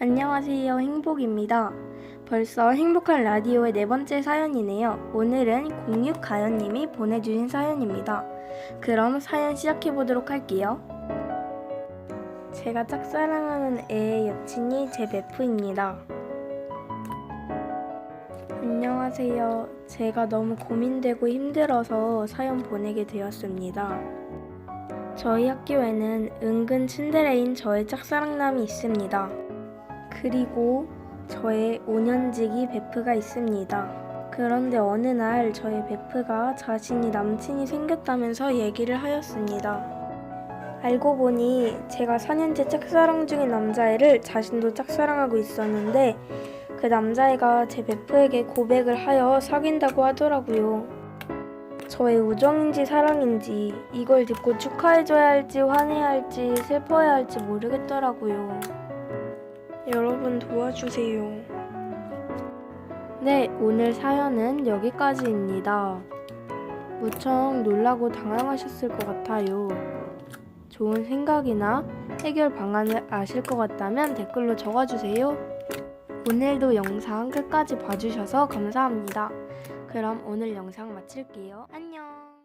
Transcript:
안녕하세요. 행복입니다. 벌써 행복한 라디오의 네 번째 사연이네요. 오늘은 06가연님이 보내주신 사연입니다. 그럼 사연 시작해 보도록 할게요. 제가 짝사랑하는 애의 여친이 제 베프입니다. 안녕하세요. 제가 너무 고민되고 힘들어서 사연 보내게 되었습니다. 저희 학교에는 은근 츤데레인 저의 짝사랑남이 있습니다. 그리고 저의 5년지기 베프가 있습니다. 그런데 어느 날 저의 베프가 자신이 남친이 생겼다면서 얘기를 하였습니다. 알고 보니 제가 4년째 짝사랑 중인 남자애를 자신도 짝사랑하고 있었는데 그 남자애가 제 베프에게 고백을 하여 사귄다고 하더라고요. 저의 우정인지 사랑인지 이걸 듣고 축하해줘야 할지 화내야 할지 슬퍼해야 할지 모르겠더라고요. 여러분 도와주세요. 네, 오늘 사연은 여기까지입니다. 무척 놀라고 당황하셨을 것 같아요. 좋은 생각이나 해결 방안을 아실 것 같다면 댓글로 적어주세요. 오늘도 영상 끝까지 봐주셔서 감사합니다. 그럼 오늘 영상 마칠게요. 안녕.